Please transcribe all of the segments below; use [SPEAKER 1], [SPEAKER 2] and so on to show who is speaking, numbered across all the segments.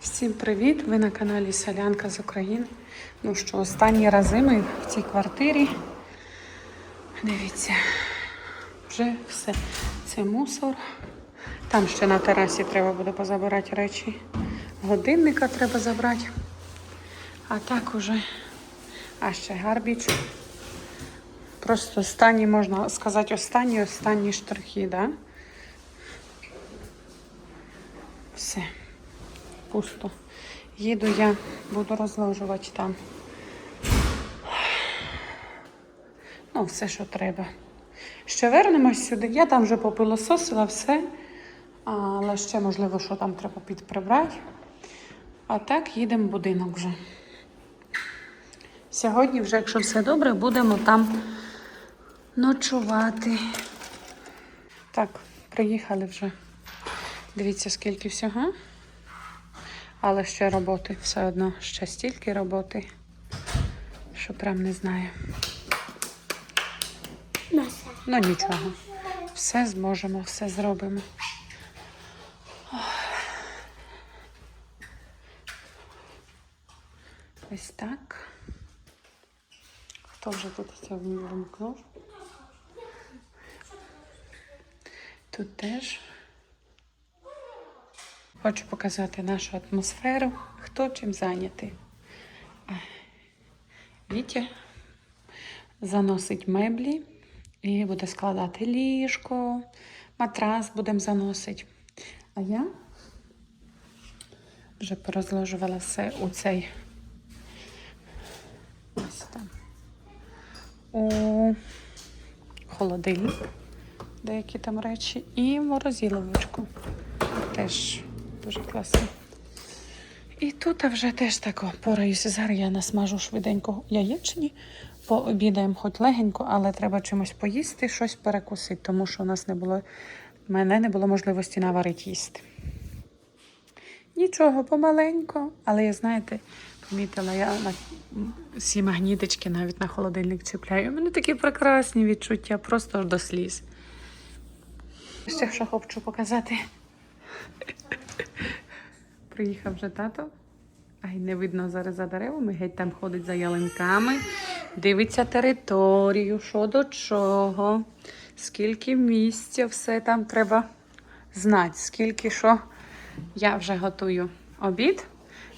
[SPEAKER 1] Всім привіт! Ви на каналі Солянка з України. Ну що, останні рази ми в цій квартирі. Дивіться, вже все. Це мусор. Там ще на терасі треба буде позабирати речі. Годинника треба забрати. А так уже. А ще гарбіч. Просто останні, можна сказати, останні, останні штрихи, да? Все пусто. Їду я, буду розложувати там. Ну, все, що треба. Ще вернемось сюди. Я там вже попилососила все. Але ще, можливо, що там треба підприбрати. А так їдемо в будинок вже. Сьогодні, вже, якщо все добре, будемо там ночувати. Так, приїхали вже. Дивіться, скільки всього. Але ще роботи все одно, ще стільки роботи, що прям не знаю. Ну нічого. Все зможемо, все зробимо. Ось так. Хто вже тут це вимкнув? Тут теж. Хочу показати нашу атмосферу, хто чим зайнятий. Вітя заносить меблі і буде складати ліжко, матрас будемо заносити. А я вже порозложувала все у цей ось там у холодильник, деякі там речі, і в морозиловочку. Теж Дуже класно. І тут вже теж тако пораюся. Зараз я насмажу швиденько яєчні. Пообідаємо хоч легенько, але треба чимось поїсти, щось перекусити, тому що у нас не було, в мене не було можливості наварити їсти. Нічого, помаленько, але я, знаєте, помітила, я на всі магнітички навіть на холодильник чіпляю. У мене такі прекрасні відчуття, просто до сліз. Ще що хочу показати. Приїхав вже тато. Ай, не видно зараз за деревами, геть там ходить за ялинками, дивиться територію, що до чого, скільки місця, все там треба знати, скільки що. Я вже готую обід,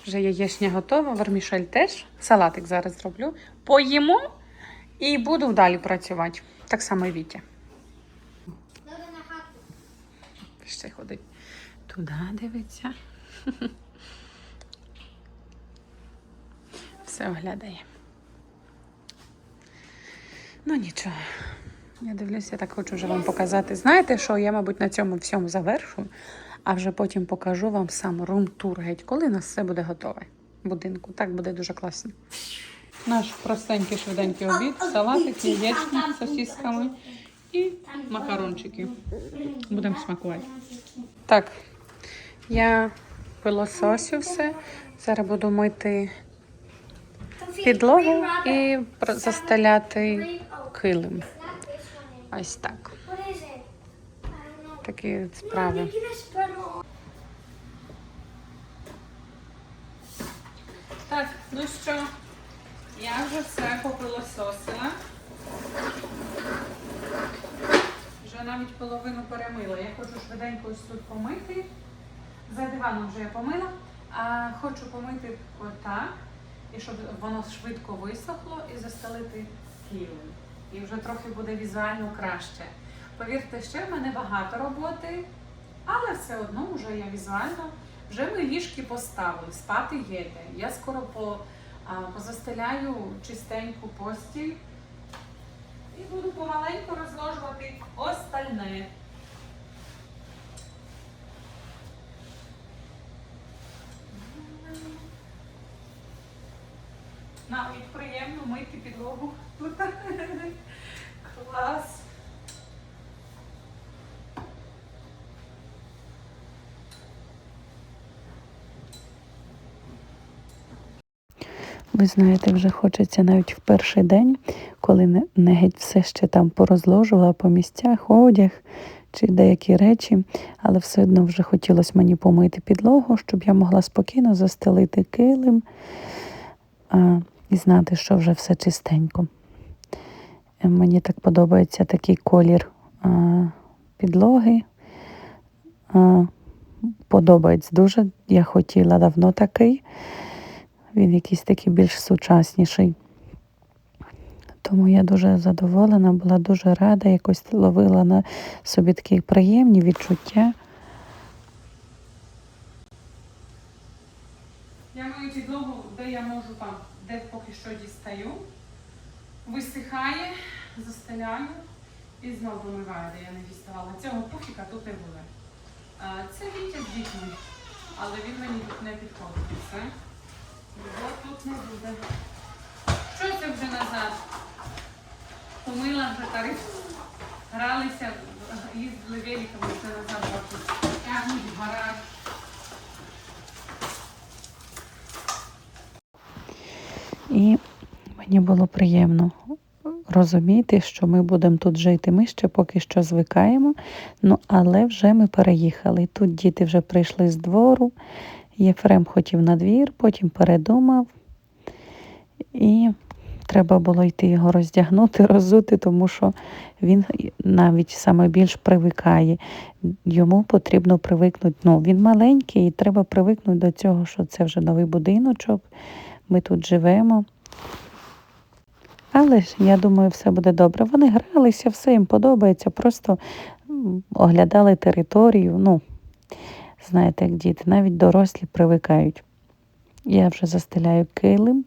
[SPEAKER 1] вже яєчня готова, вермішель теж. Салатик зараз зроблю. Поїмо і буду далі працювати. Так само і Вітя. Ще ходить. Туди дивиться. Все оглядає. Ну нічого. Я дивлюся, я так хочу вже вам показати. Знаєте, що я, мабуть, на цьому всьому завершу, а вже потім покажу вам сам рум-тур геть, коли у нас все буде готове будинку. Так буде дуже класно. Наш простенький швиденький обід, салатик, яєчні з сосісками і макарончики. Будемо смакувати. Так, я пилососю все. Зараз буду мити підлогу і застеляти килим. Ось так. Такі справи. Так, ну що, я вже все попилососила. Вже навіть половину перемила. Я хочу швиденько ось тут помити. За диваном вже я помила. А хочу помити отак, і щоб воно швидко висохло і застелити килим. І вже трохи буде візуально краще. Повірте, ще в мене багато роботи, але все одно вже я візуально. Вже ми ліжки поставили, спати є де. Я скоро по, позастеляю чистеньку постіль і буду помаленьку розложувати остальне. Навіть приємно мити підлогу. Тут клас.
[SPEAKER 2] Ви знаєте, вже хочеться навіть в перший день, коли не, геть все ще там порозложувала по місцях, одяг, чи деякі речі, але все одно вже хотілося мені помити підлогу, щоб я могла спокійно застелити килим і знати, що вже все чистенько. Е, Мені так подобається такий колір підлоги. Подобається дуже. Я хотіла давно такий. Він якийсь такий більш сучасніший. Тому я дуже задоволена, була дуже рада, якось ловила на собі такі приємні відчуття.
[SPEAKER 1] Я мою підлогу, де я можу де поки що дістаю. Висихає, застеляю і знову вимиваю, де я не діставала. Цього пуфіка тут не буде. Це Вітя з дітьми, але він мені тут не підходить. Все. Його тут не буде. Що це вже назад? Помила вже тариф. Гралися, їздили великами вже назад. Тягнуть гараж.
[SPEAKER 2] І мені було приємно розуміти, що ми будемо тут жити. Ми ще поки що звикаємо, ну але вже ми переїхали. Тут діти вже прийшли з двору. Єфрем хотів на двір, потім передумав. І треба було йти його роздягнути, роззути, тому що він навіть саме більш привикає. Йому потрібно привикнути. Ну, він маленький, і треба привикнути до цього, що це вже новий будиночок. Ми тут живемо. Але ж я думаю, все буде добре. Вони гралися, все їм подобається, просто оглядали територію. Ну, знаєте, як діти, навіть дорослі привикають. Я вже застеляю килим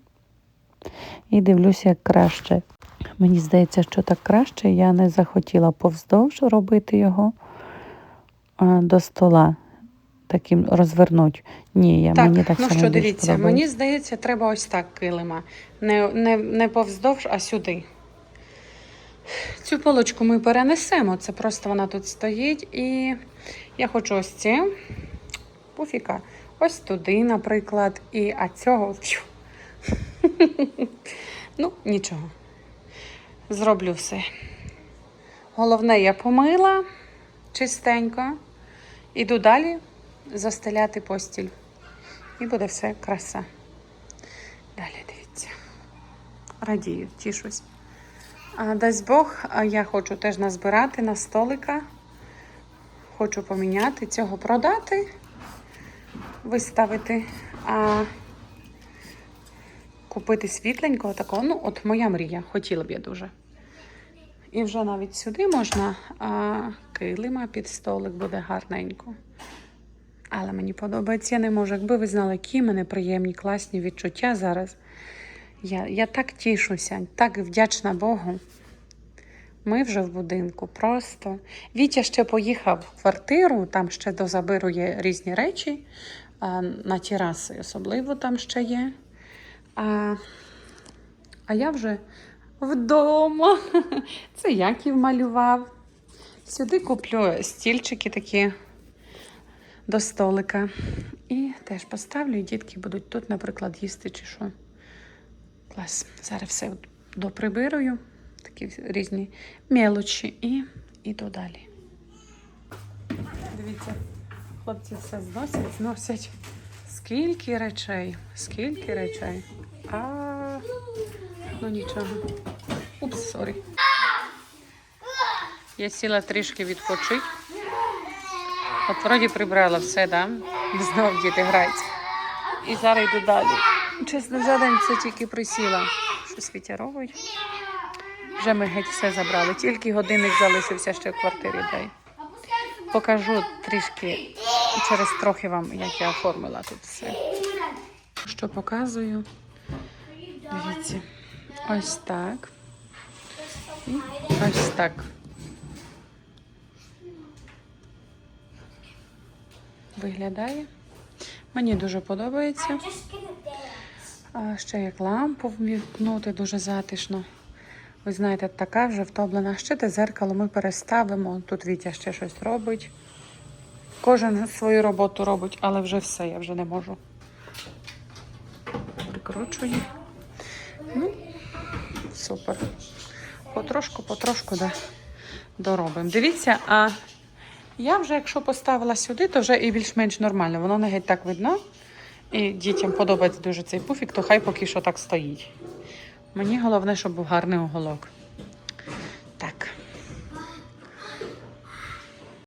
[SPEAKER 2] і дивлюся, як краще. Мені здається, що так краще. Я не захотіла повздовж робити його до стола. Таким розвернуть. Ні, я
[SPEAKER 1] Так,
[SPEAKER 2] мені так
[SPEAKER 1] ну
[SPEAKER 2] само
[SPEAKER 1] що, дивіться,
[SPEAKER 2] подобається.
[SPEAKER 1] мені здається, треба ось так килима. Не, не, не повздовж, а сюди. Цю полочку ми перенесемо. Це просто вона тут стоїть. І я хочу ось ці пуфіка. Ось туди, наприклад. І а цього. ну, нічого. Зроблю все. Головне, я помила чистенько. Іду далі застеляти постіль. І буде все краса. Далі дивіться. Радію, тішусь. Дасть Бог, я хочу теж назбирати на столика. Хочу поміняти, цього продати, виставити, а купити світленького такого. Ну, от моя мрія, хотіла б я дуже. І вже навіть сюди можна а, килима під столик буде гарненько. Але мені подобається, я не можу. Якби ви знали, які мене приємні, класні відчуття зараз. Я, я так тішуся, так вдячна Богу. Ми вже в будинку. Просто. Вітя ще поїхав в квартиру, там ще дозабиру є різні речі. а, На тераси особливо там ще є. А, а я вже вдома. Це Яків малював. Сюди куплю стільчики такі до столика. І теж поставлю, і дітки будуть тут, наприклад, їсти чи що. Клас. Зараз все доприбирую, такі різні мелочі і іду далі. Дивіться, хлопці все зносять, зносять. Скільки речей, скільки речей. А, ну нічого. Упс, сорі. Я сіла трішки відпочити. От вроді прибрала все, да? Знов діти граються. І зараз йду далі. Чесно, за день це тільки присіла. Щось витяровують. Вже ми геть все забрали. Тільки годинник залишився ще в квартирі. Дай. Покажу трішки через трохи вам, як я оформила тут все. Що показую? Дивіться. Ось так. І ось так. Виглядає. Мені дуже подобається. А ще як лампу вмікнути, дуже затишно. Ви знаєте, така вже втоплена. Ще те зеркало ми переставимо. Тут Вітя ще щось робить. Кожен свою роботу робить, але вже все, я вже не можу. Прикручую. Ну, супер. Потрошку, потрошку да, доробимо. Дивіться, а Я вже, якщо поставила сюди, то вже і більш-менш нормально. Воно не геть так видно. І дітям подобається дуже цей пуфік, то хай поки що так стоїть. Мені головне, щоб був гарний уголок.